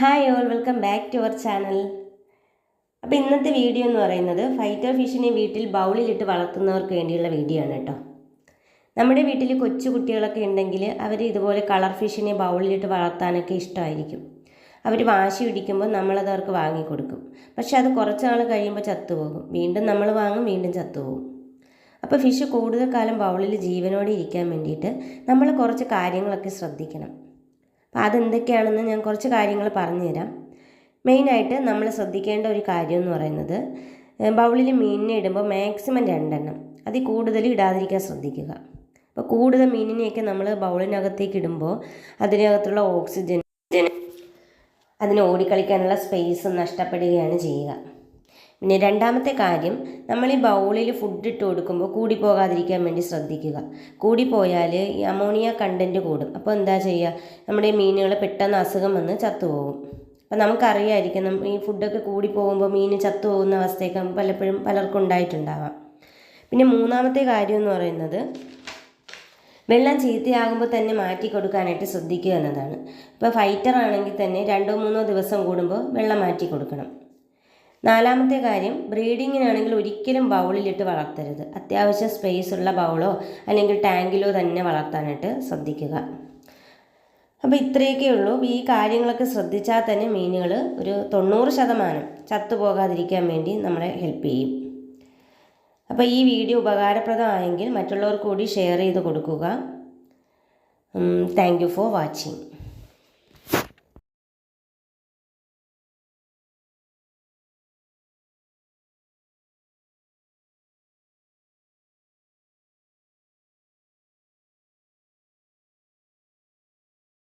Hi all welcome back to our channel അപ്പോൾ ഇന്നത്തെ video എന്ന് പറയുന്നത് ഫൈറ്റർ ഫിഷിനെ വീട്ടിൽ ബൗളിലിട്ട് വളർത്തുന്നവർക്ക് വേണ്ടിയുള്ള വീഡിയോ ആണ് കേട്ടോ. നമ്മുടെ വീട്ടിൽ കൊച്ചു കുട്ടികളൊക്കെ ഉണ്ടെങ്കിൽ അവർ ഇതുപോലെ കളർ ഫിഷിനെ ബൗളിലിട്ട് വളർത്താനൊക്കെ ഇഷ്ടമായിരിക്കും. അവർ വാശി പിടിക്കുമ്പോൾ നമ്മളത് അവർക്ക് വാങ്ങിക്കൊടുക്കും. പക്ഷെ അത് കുറച്ച് നാൾ കഴിയുമ്പോൾ ചത്തുപോകും. വീണ്ടും നമ്മൾ വാങ്ങും വീണ്ടും ചത്തുപോകും. അപ്പോൾ ഫിഷ് കൂടുതൽ കാലം ബൗളിൽ ജീവനോടെ ഇരിക്കാൻ വേണ്ടിയിട്ട് നമ്മൾ കുറച്ച് കാര്യങ്ങളൊക്കെ ശ്രദ്ധിക്കണം. അപ്പോൾ അതെന്തൊക്കെയാണെന്ന് ഞാൻ കുറച്ച് കാര്യങ്ങൾ പറഞ്ഞുതരാം. മെയിനായിട്ട് നമ്മൾ ശ്രദ്ധിക്കേണ്ട ഒരു കാര്യം എന്ന് പറയുന്നത് ബൗളിൽ മീനിനെ ഇടുമ്പോൾ മാക്സിമം രണ്ടെണ്ണം അതിൽ കൂടുതൽ ഇടാതിരിക്കാൻ ശ്രദ്ധിക്കുക. അപ്പോൾ കൂടുതൽ മീനിനെയൊക്കെ നമ്മൾ ബൗളിനകത്തേക്ക് ഇടുമ്പോൾ അതിനകത്തുള്ള ഓക്സിജൻ അതിന് ഓടിക്കളിക്കാനുള്ള സ്പേസ് നഷ്ടപ്പെടുകയാണ് ചെയ്യുക. പിന്നെ രണ്ടാമത്തെ കാര്യം നമ്മൾ ഈ ബൗളിൽ ഫുഡ് ഇട്ട് കൊടുക്കുമ്പോൾ കൂടി പോകാതിരിക്കാൻ വേണ്ടി ശ്രദ്ധിക്കുക. കൂടിപ്പോയാൽ ഈ അമോണിയ കണ്ടന്റ് കൂടും. അപ്പോൾ എന്താ ചെയ്യുക നമ്മുടെ ഈ മീനുകൾ പെട്ടെന്ന് അസുഖം വന്ന് ചത്തുപോകും അപ്പം നമുക്കറിയായിരിക്കും ഈ ഫുഡൊക്കെ കൂടി പോകുമ്പോൾ മീൻ ചത്തുപോകുന്ന അവസ്ഥയൊക്കെ പലപ്പോഴും പലർക്കും ഉണ്ടായിട്ടുണ്ടാവാം. പിന്നെ മൂന്നാമത്തെ കാര്യം എന്ന് പറയുന്നത് വെള്ളം ചീത്തയാകുമ്പോൾ തന്നെ മാറ്റി കൊടുക്കാനായിട്ട് ശ്രദ്ധിക്കുക എന്നതാണ്. ഇപ്പോൾ ഫൈറ്റർ ആണെങ്കിൽ തന്നെ രണ്ടോ മൂന്നോ ദിവസം കൂടുമ്പോൾ വെള്ളം മാറ്റി കൊടുക്കണം. നാലാമത്തെ കാര്യം ബ്രീഡിങ്ങിനാണെങ്കിൽ ഒരിക്കലും ബൗളിലിട്ട് വളർത്തരുത്. അത്യാവശ്യം സ്പേസ് ഉള്ള ബൗളോ അല്ലെങ്കിൽ ടാങ്കിലോ തന്നെ വളർത്താനായിട്ട് ശ്രദ്ധിക്കുക. അപ്പോൾ ഇത്രയൊക്കെ ഉള്ളൂ. ഈ കാര്യങ്ങളൊക്കെ ശ്രദ്ധിച്ചാൽ തന്നെ മീനുകൾ ഒരു തൊണ്ണൂറ് ശതമാനം ചത്തുപോകാതിരിക്കാൻ വേണ്ടി നമ്മളെ ഹെൽപ്പ് ചെയ്യും. അപ്പോൾ ഈ വീഡിയോ ഉപകാരപ്രദമായെങ്കിൽ മറ്റുള്ളവർക്ക് കൂടി ഷെയർ ചെയ്ത് കൊടുക്കുക. Thank for watching